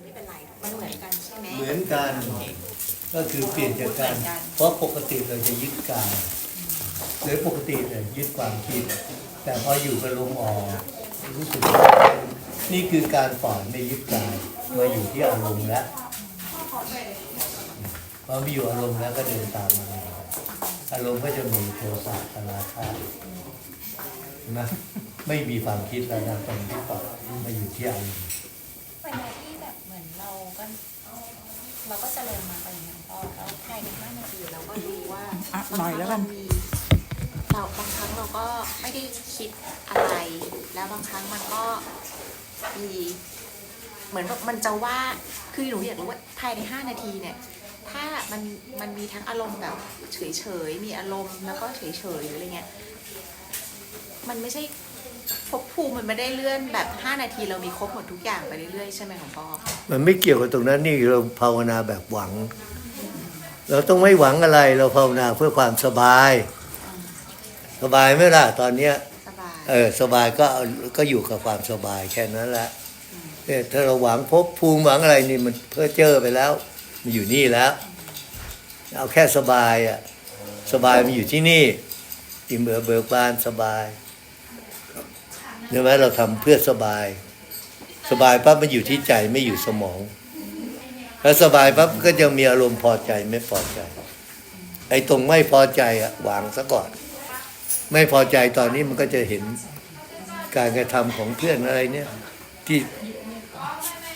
มันไม่เป็นไร มันเหมือนกันใช่ไหมเหมือนกัน ก็คือเปลี่ยนจากการเหมือนกันเพราะปกติเราจะยึดกายโดยปกติเนี่ยยึดความคิด แต่พออยู่กับลมออกรู้สึกว่านี่คือการปล่อยไม่ยึดกายมาอยู่ที่อารมณ์แล้วพอมีอยู่อารมณ์แล้วก็เดินตามมาอารมณ์ก็จะมีโทสะตราคะเห็นไหมไม่มีความคิดแล้วนะตอนที่ปล่อยมาอยู่ที่อารมณ์ เวลาที่แบบเหมือนเราก็เราก็เจริญมาไปอย่างนี้ยพ่อแล้วภายในห้านาทีเราก็รู้ว่าอะหน่อยแล้วกันบางครั้งเรามีเราบางครั้งเราก็ไม่ได้คิดอะไร แล้วบางครั้งมันก็มีเหมือนแบบมันจะว่าคือหนูอยากรู้ว่าภายในห้านาทีเนี่ย ถ้ามันมันมีทั้งอารมณ์แบบเฉยเฉยๆมีอารมณ์แล้วก็เฉยเฉยๆหรืออะไรเงี้ย มันไม่ใช่ ภพภูมิมันไม่ได้เลื่อนแบบห้านาทีเรามีครบหมดทุกอย่างไปเรื่อยๆใช่ไหมของพ่อมันไม่เกี่ยวกับตรงนั้นนี่เราภาวนาแบบหวัง เราต้องไม่หวังอะไรเราภาวนาเพื่อความสบาย สบายไหมล่ะตอนเนี้ยสบายเออสบายก็เอาก็อยู่กับความสบายแค่นั้นแหละเนี่ยถ้าเราหวังพบภูมิหวังอะไรนี่มันเพ้อเจ้อไปแล้ว มันอยู่นี่แล้ว เอาแค่สบายอะสบายมันอยู่ที่นี่อิ่มเอิบเบิกบานสบาย ใช่ไหมเราทำเพื่อสบาย สบายปั๊บมันอยู่ที่ใจไม่อยู่สมองแล้วสบายปั๊บก็จะมีอารมณ์พอใจไม่พอใจ ไอ้ตรงไม่พอใจอะวางซะก่อน ไม่พอใจตอนนี้มันก็จะเห็นการกระทำของเพื่อนอะไรเนี่ย ที่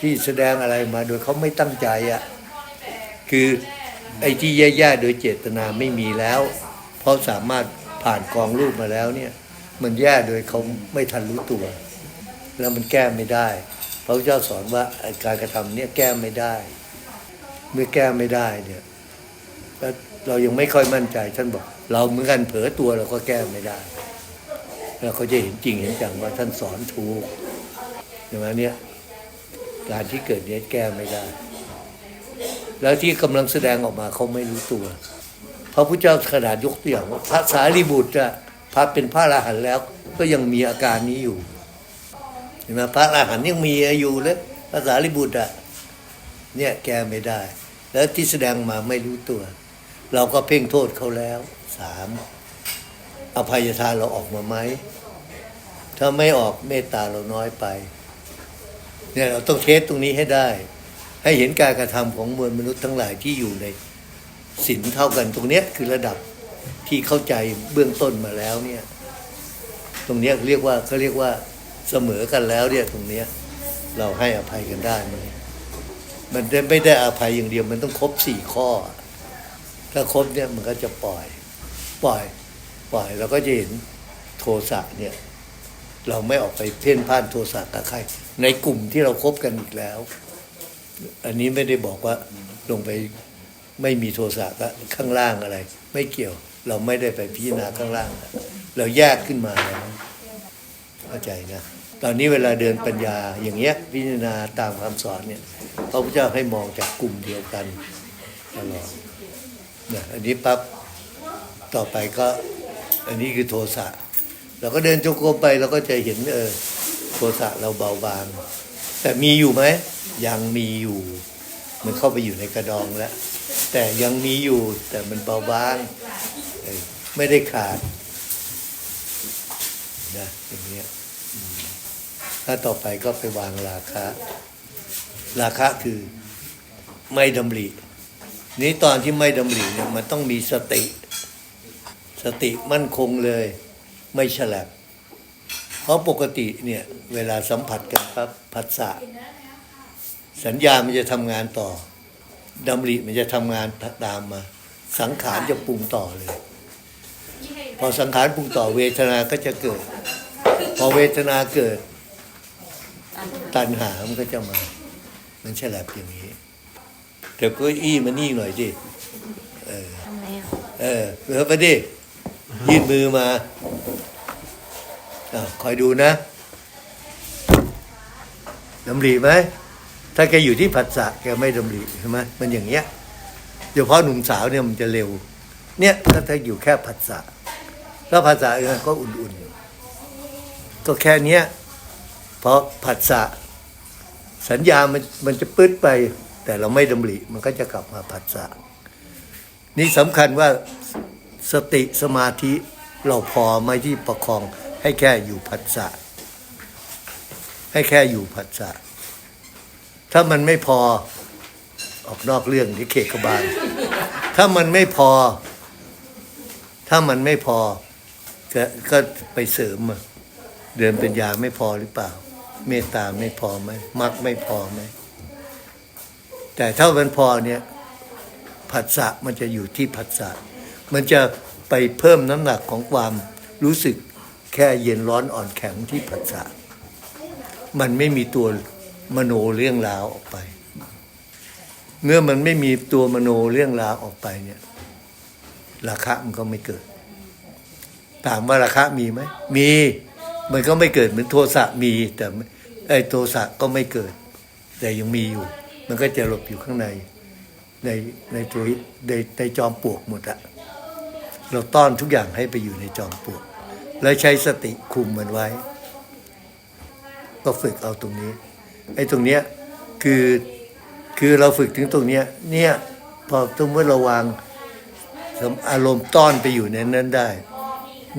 ที่แสดงอะไรมาโดยเขาไม่ตั้งใจอะคือไอ้ที่แย่ๆโดยเจตนาไม่มีแล้ว เพราะสามารถผ่านกองรูปมาแล้วเนี่ย มันแย่โดยเขาไม่ทันรู้ตัว แล้วมันแก้ไม่ได้ พระพุทธเจ้าสอนว่าการกระทำเนี่ยแก้ไม่ได้ เมื่อแก้ไม่ได้เนี่ยเรายังไม่ค่อยมั่นใจท่านบอก เราเหมือนกันเผลอตัวเราก็แก้ไม่ได้ แล้วเขาจะเห็นจริงเห็นจังว่าท่านสอนถูกอย่างนั้นนี่ยการที่เกิดเนี้ยแก้ไม่ได้ แล้วที่กำลังแสดงออกมาเขาไม่รู้ตัว พระพุทธเจ้าขนาดยกตัวอย่างว่าพระสารีบุตรอะ พระเป็นพระอรหันต์แล้ว ก็ยังมีอาการนี้อยู่เห็นไหมพระอรหันต์ยังมีอยู่เลยพระสารีบุตรอะเนี่ยแก้ไม่ได้ แล้วที่แสดงมาไม่รู้ตัว เราก็เพ่งโทษเขาแล้วสามอภัยทานเราออกมาไหมถ้าไม่ออกเมตตาเราน้อยไป เนี่ยเราต้องเทสตรงนี้ให้ได้ ให้เห็นการกระทำของมวลมนุษย์ทั้งหลายที่อยู่ในศีลเท่ากันตรงเนี้ยคือระดับ ที่เข้าใจเบื้องต้นมาแล้วเนี่ย ตรงนี้เรียกว่าเขาเรียกว่าเสมอกันแล้วเนี่ยตรงเนี้ย เราให้อภัยกันได้ไหมมันไม่ได้อภัยอย่างเดียวมันต้องครบสี่ข้อ ถ้าครบเนี่ยมันก็จะปล่อย ปล่อย ปล่อยเราก็จะเห็นโทสะเนี่ย เราไม่ออกไปเพ่นพ่านโทสะกับใคร ในกลุ่มที่เราครบกันอีกแล้ว อันนี้ไม่ได้บอกว่าลงไปไม่มีโทสะก็ข้างล่างอะไร ไม่เกี่ยว เราไม่ได้ไปพิจารณาข้างล่าง เราแยกขึ้นมาแล้วเข้าใจนะตอนนี้เวลาเดินปัญญาอย่างเงี้ยพิจารณาตามคำสอนเนี่ยพระพุทธเจ้าให้มองจากกลุ่มเดียวกันตลอดนะอันนี้ปั๊บต่อไปก็อันนี้คือโทสะเราก็เดินจงกรมไปเราก็จะเห็นเออโทสะเราเบาบาง แต่มีอยู่ไหมยังมีอยู่ มันเข้าไปอยู่ในกระดองแล้ว แต่ยังมีอยู่แต่มันเบาบาง ไม่ได้ขาดนะอย่างเงี้ยถ้าต่อไปก็ไปวางราคะราคะคือไม่ดำรินี้ตอนที่ไม่ดำริเนี่ยมันต้องมีสติ สติมั่นคงเลย ไม่ฉลับเพราะปกติเนี่ย เวลาสัมผัสกันปั๊บผัสสะสัญญามันจะทำงานต่อดำริมันจะทำงานตามมา สังขารจะปรุงต่อเลย พอสังขารปรุงต่อเวทนาก็จะเกิด พอเวทนาเกิด ตัณหามันก็จะมา มันฉลับอย่างนี้เดี๋ยวก็อี้มานี่หน่อยดิเออเออเหลือไปดิยื่นมือมาอะคอยดูนะดำริไหมถ้าแกอยู่ที่ผัสสะแกไม่ดำริใช่ไหมมันอย่างเงี้ยโดยเฉพาะหนุ่มสาวเนี่ยมันจะเร็ว เนี่ยถ้าถ้าอยู่แค่ผัสสะแล้วผัสสะเองก็อุ่นๆก็แค่เนี้ยเพราะผัสสะสัญญามันมันจะปื๊ดไป แต่เราไม่ดำริมันก็จะกลับมาผัสสะนี่สำคัญว่าสติสมาธิเราพอไหมที่ประคองให้แค่อยู่ผัสสะให้แค่อยู่ผัสสะถ้ามันไม่พอออกนอกเรื่องที่เคกบาลถ้ามันไม่พอ ถ้ามันไม่พอก็ก็ไปเสริมเดินป็นยาไม่พอหรือเปล่า เมตตาไม่พอไหมมักไม่พอไหมแต่ถ้ามันพอเนี่ยผัสสะมันจะอยู่ที่ผัสสะมันจะไปเพิ่มน้ำหนักของความรู้สึกแค่เย็นร้อนอ่อนแข็งที่ผัสสะมันไม่มีตัวมโนเรื่องราวออกไป เมื่อมันไม่มีตัวมโนเรื่องราวออกไปเนี่ย ราคะมันก็ไม่เกิด ถามว่าราคะมีไหมมี มันก็ไม่เกิดเหมือนโทสะมี แต่ไอ้โทสะก็ไม่เกิด แต่ยังมีอยู่ มันก็จะหลบอยู่ข้างใน ในในตัวในในจอมปลวกหมดอะเราต้อนทุกอย่างให้ไปอยู่ในจอมปลวก แล้วใช้สติคุมมันไว้ ก็ฝึกเอาตรงนี้ ไอ้ตรงเนี้ยคือคือเราฝึกถึงตรงเนี้ยเนี่ยพอตรงเมื่อเราวาง อารมณ์ต้อนไปอยู่ในนั้นได้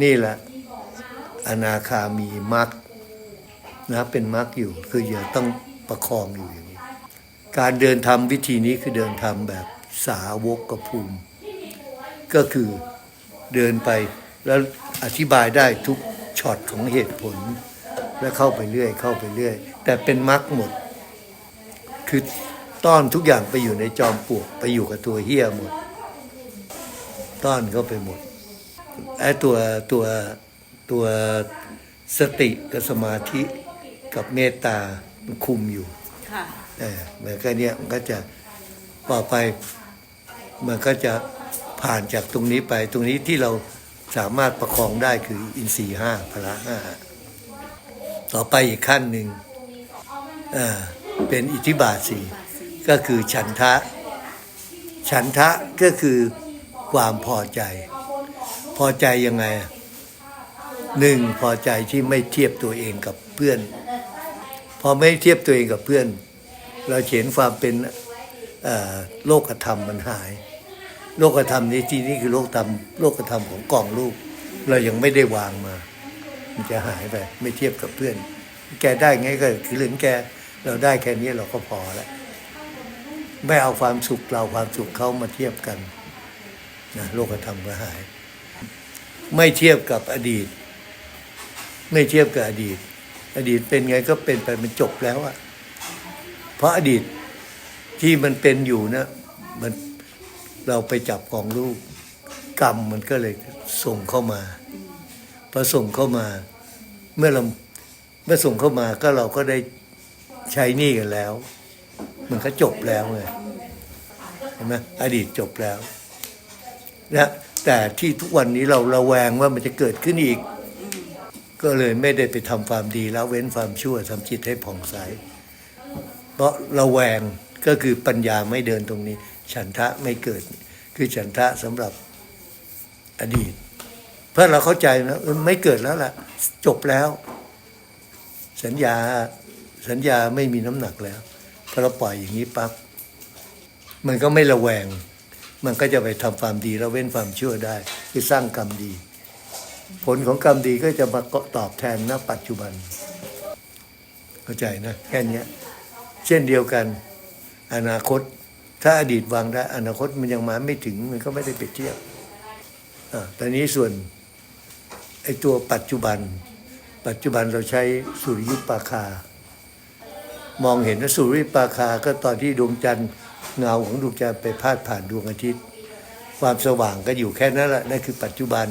นี่แหละอนาคามีมรรคนะเป็นมรรคอยู่ คืออย่าต้องประคองอยู่อย่างนี้ การเดินทำวิธีนี้คือเดินทำแบบสาวกกภูมิ ก็คือเดินไปแล้วอธิบายได้ทุกช็อตของเหตุผล แล้วเข้าไปเรื่อย เข้าไปเรื่อย แต่เป็นมรรคหมด คือต้อนทุกอย่างไปอยู่ในจอมปลวกไปอยู่กับตัวเฮี้ยหมด ต้อนเข้าไปหมดไอ้ตัวตัวตัวสติกับสมาธิกับเมตตามันคุมอยู่ค่ะเออเหมือนกันเนี้ยมันก็จะต่อไปมันก็จะผ่านจากตรงนี้ไป ตรงนี้ที่เราสามารถประคองได้คืออินทรีย์ห้าพละห้าต่อไปอีกขั้นหนึ่งอ่าเป็นอิทธิบาทสี่ก็คือฉันทะ ฉันทะก็คือ ความพอใจ พอใจยังไงหนึ่งพอใจที่ไม่เทียบตัวเองกับเพื่อน พอไม่เทียบตัวเองกับเพื่อน เราเห็นความเป็นโลกธรรมมันหาย โลกธรรมนี้ที่นี่คือโลกธรรมโลกธรรมของกองลูก เรายังไม่ได้วางมา มันจะหายไปไม่เทียบกับเพื่อน แกได้ไงก็คือเรื่องแกเราได้แค่นี้เราก็พอแล้วไม่เอาความสุขเราความสุขเขามาเทียบกัน นะโลกธรรมก็หาย ไม่เทียบกับอดีต ไม่เทียบกับอดีต อดีตเป็นไงก็เป็นไปมันจบแล้วอะเพราะอดีตที่มันเป็นอยู่นะมันเราไปจับกองลูกกรรมมันก็เลยส่งเข้ามาพอส่งเข้ามา เมื่อเราเมื่อส่งเข้ามาก็เราก็ได้ใช้หนี้กันแล้ว มันก็จบแล้วไงเห็นไหมอดีตจบแล้ว นะแต่ที่ทุกวันนี้เราระแวงว่ามันจะเกิดขึ้นอีก ก็เลยไม่ได้ไปทำความดีแล้วเว้นความชั่วทำจิตให้ผ่องใส เพราะระแวงก็คือปัญญาไม่เดินตรงนี้ ฉันทะไม่เกิด คือฉันทะสำหรับอดีต เพื่อเราเข้าใจนะไม่เกิดแล้วล่ะ จบแล้ว สัญญาสัญญาไม่มีน้ำหนักแล้วพอเราปล่อยอย่างนี้ปั๊บมันก็ไม่ระแวง มันก็จะไปทำความดีแล้วเว้นความชั่วได้ คือสร้างกรรมดี ผลของกรรมดีก็จะมาตอบแทนณปัจจุบัน เข้าใจนะแค่นี้เช่นเดียวกัน อนาคต ถ้าอดีตวางได้ อนาคตมันยังมาไม่ถึงมันก็ไม่ได้ไปเทียบอ่าตอนนี้ส่วนไอ้ตัวปัจจุบัน ปัจจุบันเราใช้สุริยุปราคามองเห็นว่าสุริยุปราคาก็ตอนที่ดวงจันทร์ เงาของดวงจันทร์ไปพาดผ่านดวงอาทิตย์ ความสว่างก็อยู่แค่นั้นแหละนั่นคือปัจจุบัน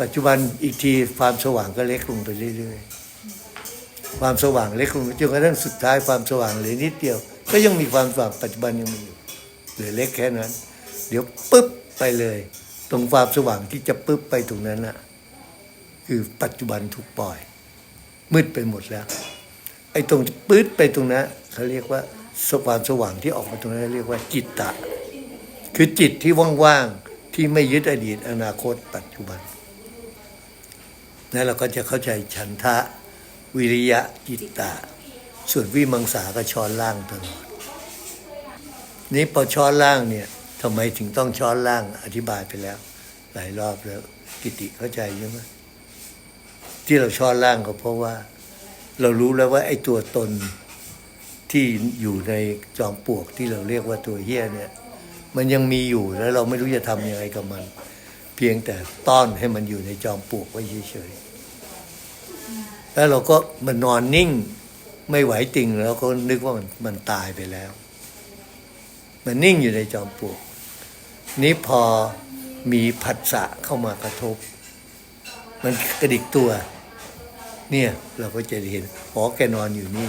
ปัจจุบันอีกทีความสว่างก็เล็กลงไปเรื่อยๆความสว่างเล็กลงจนกระทั่งสุดท้ายความสว่างเหลือนิดเดียว ก็ยังมีความสว่างปัจจุบันยังมีอยู่เหลือเล็กแค่นั้น เดี๋ยวปึ๊บไปเลย ตรงความสว่างที่จะปึ๊บไปตรงนั้นน่ะคือปัจจุบันถูกปล่อย มืดไปหมดแล้ว ไอ้ตรงปื๊ดไปตรงนั้นเขาเรียกว่า สความสว่างที่ออกมาตรงนั้นเรียกว่าจิตตะ คือจิตที่ว่างๆที่ไม่ยึดอดีตอนาคตปัจจุบันนั้นเราก็จะเข้าใจฉันทะ วิริยะจิตตะ ส่วนวิมังสาก็ช้อนล่างตลอด นี้พอช้อนล่างเนี่ยทำไมถึงต้องช้อนล่างอธิบายไปแล้ว หลายรอบแล้วกิติเข้าใจใช่ไหมที่เราช้อนล่างก็เพราะว่า เรารู้แล้วว่าไอ้ตัวตน ที่อยู่ในจอมปลวกที่เราเรียกว่าตัวเฮี้ยเนี่ย มันยังมีอยู่แล้วเราไม่รู้จะทำยังไงกับมัน เพียงแต่ต้อนให้มันอยู่ในจอมปลวกไว้เฉยๆแล้วเราก็มันนอนนิ่งไม่ไหวติงแล้วก็นึกว่ามันมันตายไปแล้ว มันนิ่งอยู่ในจอมปลวก นี้พอมีผัสสะเข้ามากระทบ มันกระดิกตัว เนี่ยเราก็จะเห็นอ๋อแกนอนอยู่นี่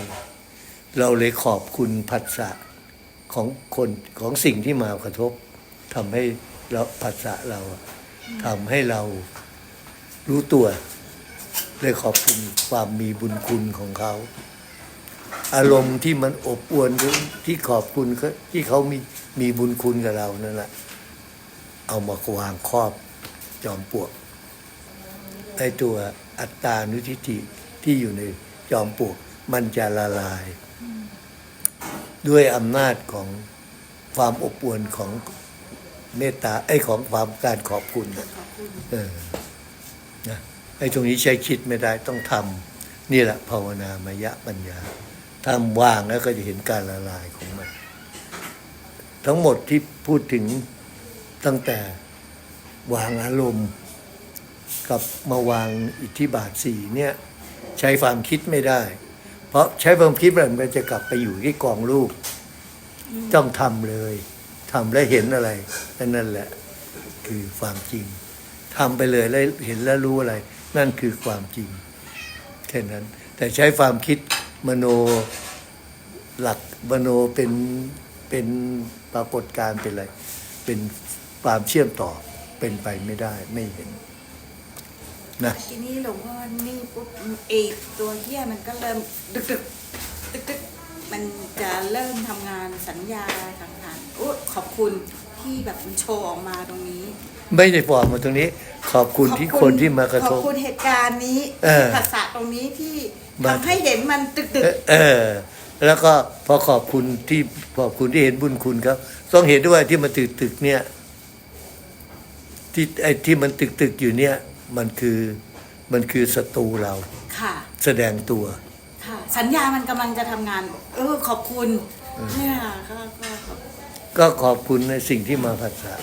เราเลยขอบคุณผัสสะของคนของสิ่งที่มากระทบทำให้เราผัสสะเราทำให้เรารู้ตัวเลยขอบคุณความมีบุญคุณของเขา อารมณ์ที่มันอบอวลที่ขอบคุณที่เขามีมีบุญคุณกับเรานั่นแหละเอามาวางครอบจอมปลวกไอตัวอัตตานุทิฏฐิที่อยู่ในจอมปลวกมันจะละลาย ด้วยอำนาจของความอบอวลของเมตตาไอ้ของความการขอบคุณน่ะเออนะไอ้ตรงนี้ใช้คิดไม่ได้ต้องทำนี่แหละภาวนามยะปัญญาทำว่างแล้วก็จะเห็นการละลายของมัน ทั้งหมดที่พูดถึงตั้งแต่วางอารมณ์ กับมาวางอิทธิบาทสี่เนี่ย ใช้ความคิดไม่ได้ เพราะใช้ความคิดแบบมันจะกลับไปอยู่ที่กองรูป ต้องทำเลยทำแล้วเห็นอะไรนั่นแหละ คือความจริงทำไปเลยแล้วเห็นแล้วรู้อะไร นั่นคือความจริงแค่นั้น แต่ใช้ความคิดมโนหลักมโนเป็นเป็นปรากฏการณ์เป็นอะไร เป็นความเชื่อมต่อเป็นไปไม่ได้ไม่เห็น นะทีนี้หลวงพ่อนี่ปุ๊บเอกตัวเฮี้ยมันก็เริ่มดึกดึกดึกดึกมันจะเริ่มทำงานสัญญาสังหารโอ้ขอบคุณที่แบบมันโชว์ออกมาตรงนี้ ไม่ได้บอกมาตรงนี้ ขอบคุณที่ขอบคนที่มากระขทอบบคุณเหตุการณ์นี้เออที่ภาษาตรงนี้ที่มาทำให้เห็นมันดึกดึกเออ แล้วก็พอขอบคุณที่ขอบคุณที่เห็นบุญคุณครับ ต้องเห็นด้วยที่มันตึกตึกๆเนี่ย ที่ไอ้ที่มันตึกตึกๆอยู่เนี่ย มันคือมันคือศัตรูเราค่ะ แสดงตัว ค่ะ สัญญามันกำลังจะทำงาน เออ ขอบคุณเนี่ยก็ก็ขอบก็ขอบคุณในสิ่งที่มาผัสสะ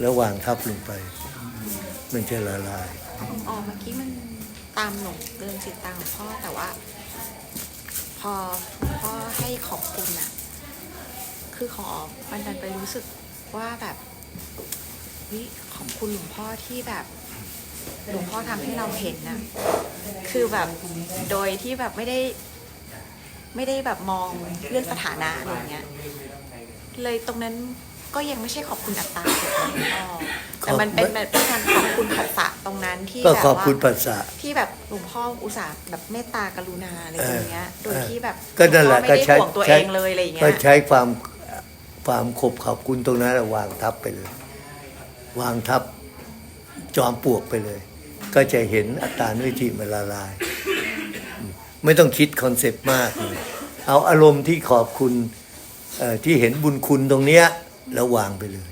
แล้ววางทับลงไป มันจะละลาย อ๋อเมื่อกี้มันตามหลงเดินจิตตามหลวงพ่อแต่ว่า พอหลวงพ่อให้ขอบคุณอะคือขอมันดันไปรู้สึกว่าแบบวิขอบคุณหลวงพ่อที่แบบ หลวงพ่อทำให้เราเห็นนะคือแบบโดยที่แบบไม่ได้ ไม่ได้แบบมองเรื่องสถานะอะไรเงี้ย เลยตรงนั้นก็ยังไม่ใช่ขอบคุณอัตตาถูกไหมหลวงพ่อแต่มันเป็นแบบการขอบคุณขัตตะตรงนั้นที่ก็แบบขอบคุณว่าผัสสะที่แบบหลวงพ่ออุตส่าห์แบบเมตตากรุณาอะไรอย่างเงี้ย โดยที่แบบก็นั่นแหละหลวงก็พ่อไม่ใช้ได้ห่วงตัวใช้เองเลยอะไรอย่างเงี้ก็ยใช้ความความขบขอบคุณตรงนั้นวางทับไปเลย วางทับ จอมปลวกไปเลย ก็จะเห็นอัตตานุทิฏฐิมันละลายอืมไม่ต้องคิดคอนเซปต์มากเลยเอาอารมณ์ที่ขอบคุณเอ่อที่เห็นบุญคุณตรงเนี้ยแล้ววางไปเลย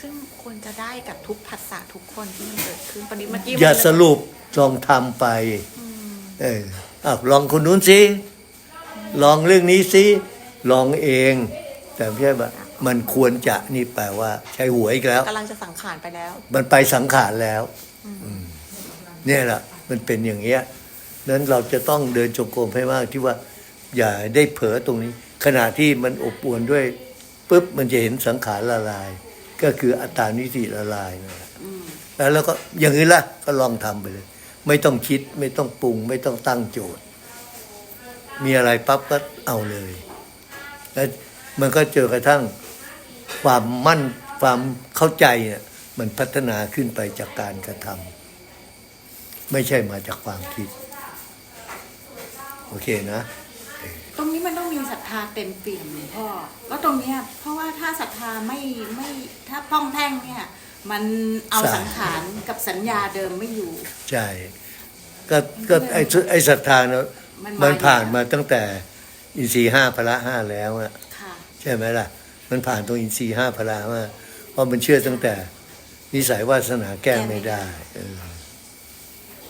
ซึ่งควรจะได้กับทุกภาษาทุกคนที่มันเกิดขึ้นประเด็นเมื่อกี้อย่ามันสรุปลองทำไปเอออ้าวลองคนนู้นสิลองเรื่องนี้สิลองเอง แต่ไม่ใช่แบบ มันควรจะนี่แปลว่า ใช้หัวอีกแล้ว กำลังจะสังขารไปแล้ว มันไปสังขารแล้วอืมเนี่ยแหละมันเป็นอย่างเงี้ยนั้นเราจะต้องเดินจงกรมให้มากที่ว่า อย่าได้เผลอตรงนี้ ขณะที่มันอบอวนด้วยปุ๊บมันจะเห็นสังขารละลาย ก็คืออัตตานิสิละลายนั่นแหละอืมแล้วเราก็อย่างนี้ละก็ลองทำไปเลย ไม่ต้องคิดไม่ต้องปรุง ไม่ต้องตั้งโจทย์ มีอะไรปั๊บก็เอาเลย แล้วมันก็เจอกระทั่ง ความมั่นความเข้าใจเนี่ยมันพัฒนาขึ้นไปจากการกระทำไม่ใช่มาจากความคิด โอเคนะ ตรงนี้มันต้องมีศรัทธาเต็มเปี่ยมหลวงพ่อแล้วตรงเนี้ยเพราะว่าถ้าศรัทธาไม่ไม่ถ้าป้องแท่งเนี่ย มันเอาใช่สังขารกับสัญญาเดิมไม่อยู่ ใช่ ก็ก็ไอ้ไอ้ศรัทธาเนอะมันมันผ่านอยู่มาแล้วตั้งแต่อินทรีย์ห้าพละห้าแล้วอะค่ะใช่ไหมล่ะ มันผ่านตรงอินทรีย์ห้าพละมาเพราะมันเชื่อตั้งแต่ นิสัยวาสนาแก้ไม่ได้เออ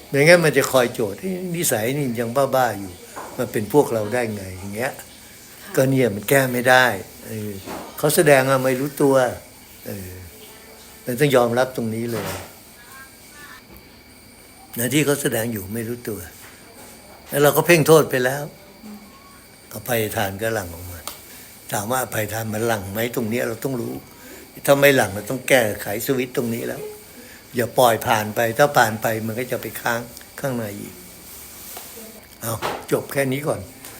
ไม่งั้นมันจะคอยโจทย์เอ๊ะนิสัยนี่ยังบ้าๆอยู่มันเป็นพวกเราได้ไงอย่างเงี้ย ก็เนี่ยมันแก้ไม่ได้เออเขาแสดงอะไม่รู้ตัวเออมันต้องยอมรับตรงนี้เลยนะที่เขาแสดงอยู่ไม่รู้ตัว แล้วเราก็เพ่งโทษไปแล้วอภัยทานก็หลั่งออกมา ถามว่าอภัยทานมันหลังไหมตรงนี้เราต้องรู้ ถ้าไม่หลังเราต้องแก้ไขสวิตตรงนี้แล้ว อย่าปล่อยผ่านไป ถ้าผ่านไปมันก็จะไปค้างข้างในอีกเอาจบแค่นี้ก่อน